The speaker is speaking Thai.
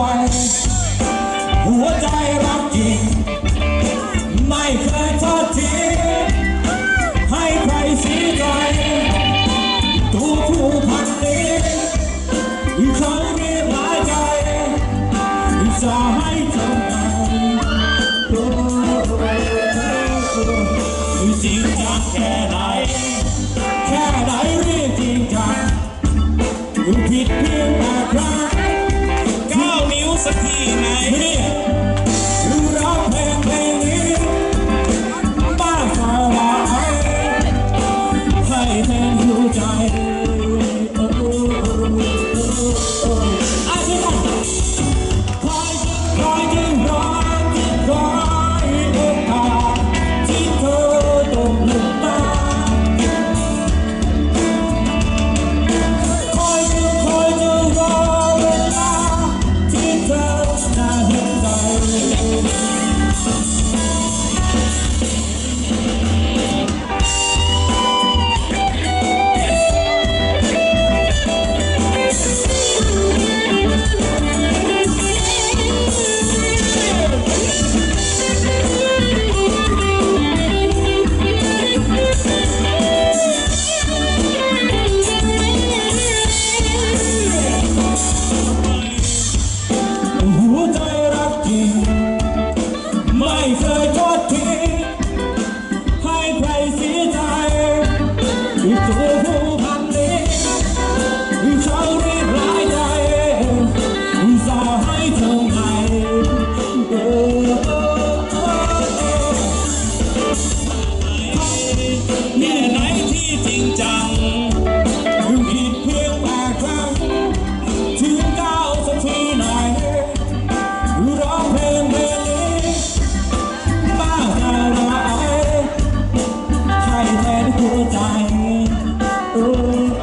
ไวหัวใจรักจริง ไม่เคยทอดทิ้งให้ใครเสียใจตัวผู้พันนี้เขาเรียกหลายใจจะให้เธอตัวเองจริงจังแค่ไหน dying. จังผิดเพียงแต่ครั้งถึงก้าสักทีหน่อยร้องเพลงเพลงนบ้าใจรให้แทนหัวใจเออ